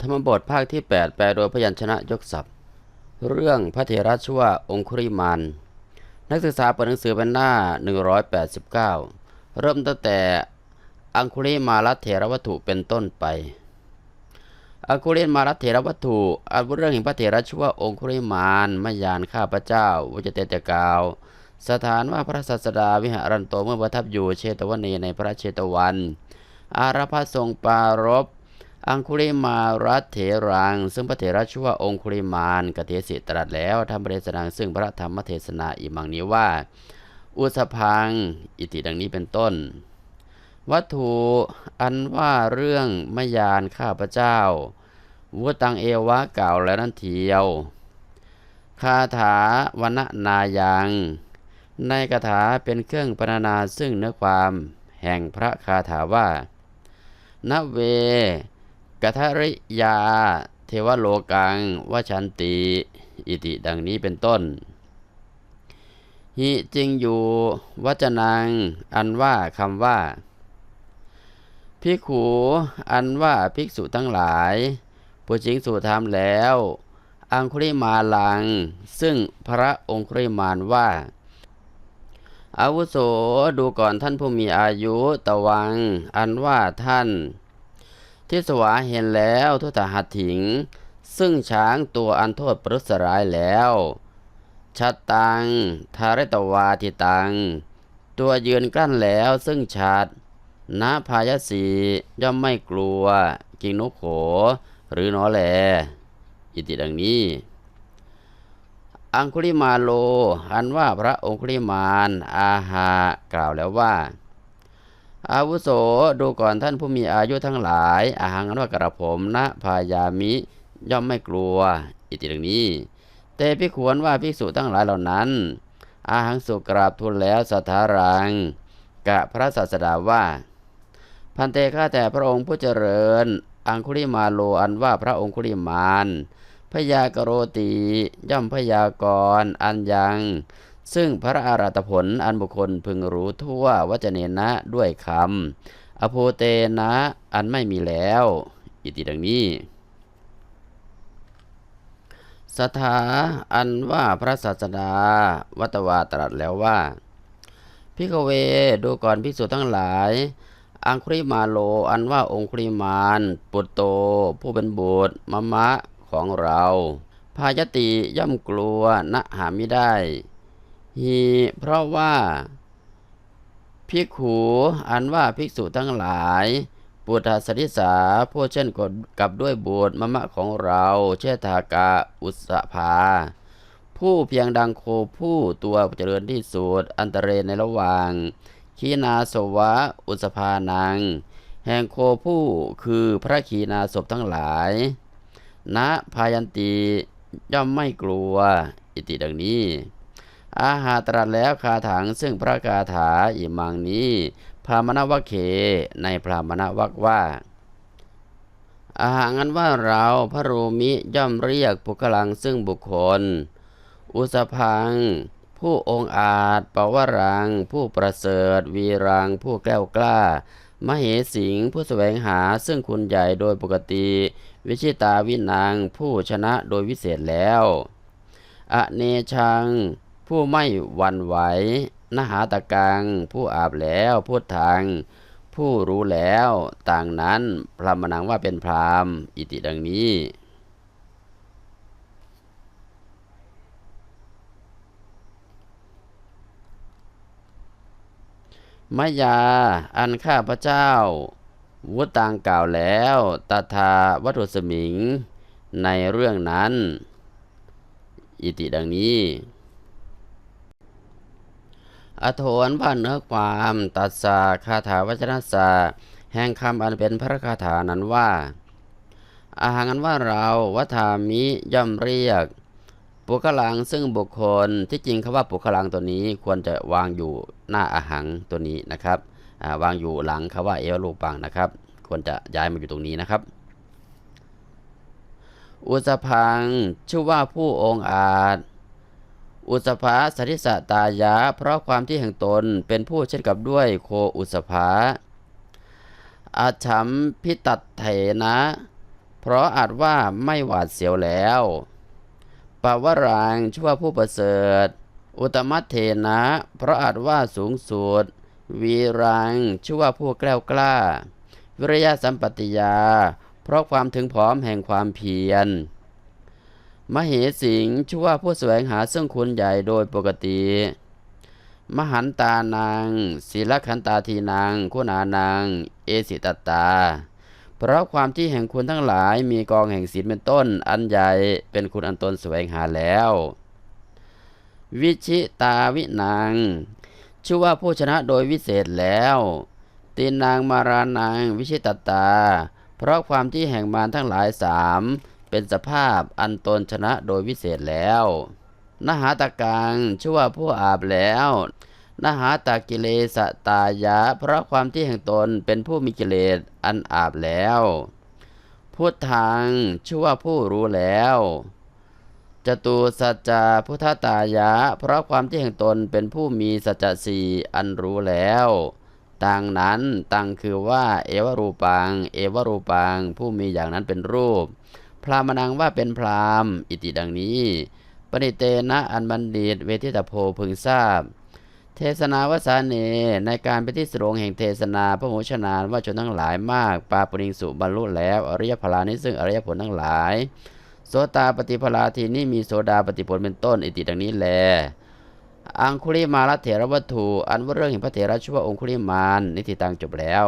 ธรรมบทภาคที่ 8 แปลโดยพยัญชนะยกศัพท์ เรื่องพระเถระชื่อว่าองคุริมานนักศึกษาเปิดหนังสือเป็นหน้า 189 เริ่มตั้งแต่อังคุริมาลัเถรวัตถุเป็นต้นไป อังคุริมาลัเถรวัตถุอันเรื่องแห่งพระเถระชื่อว่าองคุริมานมายานข้าพระเจ้าวุจเตจกาว สถานว่าพระศาสดาวิหารันโตเมื่อประทับอยู่เชตวันีในพระเชตวัน อารพทรงปรารบ อังคุลิมารัตเถรัง ซึ่งพระเถระชื่อว่าองคุลิมานกเทศิตรัสแล้วทำประเดชนังซึ่งพระธรรมเทศนาอีมังนี้ว่า อุสพัง อิติดังนี้เป็นต้น วัตถุอันว่าเรื่องมยานข้าพเจ้าวุตังเอวะเก่าแล้วนั่นเทียวคาถาวนนายังในคาถาเป็นเครื่องพรรนาซึ่งเนื้อความ แห่งพระคาถาว่า นเว กัทริยา เทวโลกังวชันติ อิติดังนี้เป็นต้น หิจริงอยู่วจนัง อันว่าคำว่าพิกขูอันว่าภิกษุทั้งหลายผู้จริงสู่ธรรมแล้ว อังคุริมาลัง ซึ่งพระองคุริมานว่าอาวุโสดูก่อนท่านผู้มีอายุตะวัง อันว่าท่าน ทิสวาเห็นแล้วทุตหัตถิง ซึ่งช้างตัวอันโทษปรุษร้ายแล้วชัดตัง ทาริตวาทิตัง ตัวยืนกลั้นแล้วซึ่งชัดนาพายสีย่อมไม่กลัว กิงนกโข หรือหนอแลอิติดังนี้ อังคุลิมาโล อันว่าพระองคุลิมานอาหากล่าวแล้วว่า อาวุโสดูก่อนท่านผู้มีอายุทั้งหลายอาหังอันว่ากระผมนะพายามิ ย่อมไม่กลัว อิติดังนี้แต่พิควรว่าภิกษุทั้งหลายเหล่านั้น อาหังสุกราบทูลแล้วสัทธารัง กะพระศาสดาว่า พันเตข้าแต่พระองค์ผู้เจริญ อังคุลิมาโลอันว่าพระองคุลิมานพยากโรติย่อมพยากรอันยัง ซึ่งพระอาราตผลอันบุคคลพึงรู้ทั่ววจเนนะด้วยคำอโพเตนะอันไม่มีแล้ว อิติดังนี้สถาอันว่าพระศาสดาวัตวาตรัสแล้วว่าพิกเวดูก่อนภิกษุทั้งหลาย อังคริมาโลอันว่าองคริมานปุตโต ผู้เป็นบุตรมะมะของเรา พายติย่อมกลัวนะหาไม่ได้ ฮีเพราะว่าภิกขูอันว่าภิกษุทั้งหลาย ปุถาสริสาผู้เช่นกดกับด้วยบุตรมะมะของเราเชษฐากาอุสภา ผู้เพียงดังโคผู้ตัวเจริญที่สุดอันตรเรในระหว่าง ขีนาสวะอุสภานัง แห่งโคผู้คือพระขีนาศพทั้งหลายณพายันติย่อมไม่กลัว อิติดังนี้ อาหาตรัสแล้วคาถังซึ่งพระคาถาอิมังนี้ พรามณวเคในพรามณวักว่า อาหางันว่าเราพระรูมิย่อมเรียกปุคลังซึ่งบุคคล อุสพัง ผู้องอาจปวรัง ผู้ประเสริฐ วีรัง ผู้แกล้วกล้ามเหสิงผู้แสวงหาซึ่งคุณใหญ่โดยปกติ วิชิตาวินังผู้ชนะโดยวิเศษแล้ว อเนชัง ผู้ไม่หวั่นไหวนหาตะกัง ผู้อาบแล้วพูดทาง ผู้รู้แล้วต่างนั้นพรามนังว่าเป็นพรามอิติดังนี้มายาอันข้าพระเจ้า วุตังกล่าวแล้วตถาวัตถุสมิง ในเรื่องนั้น อิติดังนี้ อโถนผ่านเนื้อความตัดสาคาถาวัจนะสาแห่งคำอันเป็นพระคาถานั้นว่า อาหารันว่าเราวัฏามิย่อมเรียก ปุคลังซึ่งบุคคลที่จริงคำว่าปุคลังตัวนี้ควรจะวางอยู่หน้าอาหังตัวนี้นะครับวางอยู่หลังคำว่าเอวลูกปังนะครับ ควรจะย้ายมาอยู่ตรงนี้นะครับ อุสพังชื่อว่าผู้องอาจ อุสภาสัทิสตายะ เพราะความที่แห่งตนเป็นผู้เช่นกับด้วยโคอุสภาอาชัมพิตัดเถนะ เพราะอาจว่าไม่หวาดเสียวแล้วปาวรังชั่วผู้ประเสริฐ อุตมัตเถนะ เพราะอาจว่าสูงสุด วีรังชื่วผู้แกล้วกล้า วิริยะสัมปติยา เพราะความถึงพร้อมแห่งความเพียร มเหสิงชื่อว่าผู้แสวงหาซึ่งคุณใหญ่โดยปกติ มหันตานังศีลขันตาทีนังคุณานังเอสิตตา เพราะความที่แห่งคุณทั้งหลายมีกองแห่งศีลเป็นต้น อันใหญ่เป็นคุณอันตนแสวงหาแล้ว วิชิตาวินังชื่อว่าผู้ชนะโดยวิเศษแล้วตีนางมารานังวิชิตตา เพราะความที่แห่งมารทั้งหลายสาม เป็นสภาพอันตนชนะโดยวิเศษแล้วนหาตกังชื่อว่าผู้อาบแล้วนหาตากิเลสตายะ เพราะความที่แห่งตนเป็นผู้มีกิเลสอันอาบแล้วพุทธังชื่อว่าผู้รู้แล้วจตุสัจจะพุทธตายะ เพราะความที่แห่งตนเป็นผู้มีสัจจะสี่อันรู้แล้วต่างนั้นตังคือว่า เอวรูปัง เอวรูปัง ผู้มีอย่างนั้นเป็นรูป พรามนังว่าเป็นพรามอิติดังนี้ ปณิเตนะอันบัณฑิต เวทิตโพพึงทราบ เทศนาวสาเนในการเป็นที่สรงแห่งเทศนาพระโมชนานว่าชนทั้งหลายมาก ปาปริงสุบรรลุแล้ว อริยพลานิซึ่งอริยผลทั้งหลาย โสตาปฏิพลาทีนี้มีโสดาปฏิผลเป็นต้น อิติดังนี้แลอังคุลิมาลเถระวัตถุ อันว่าเรื่องแห่งพระเถระชื่วองคุลิมานนิติตังจบแล้ว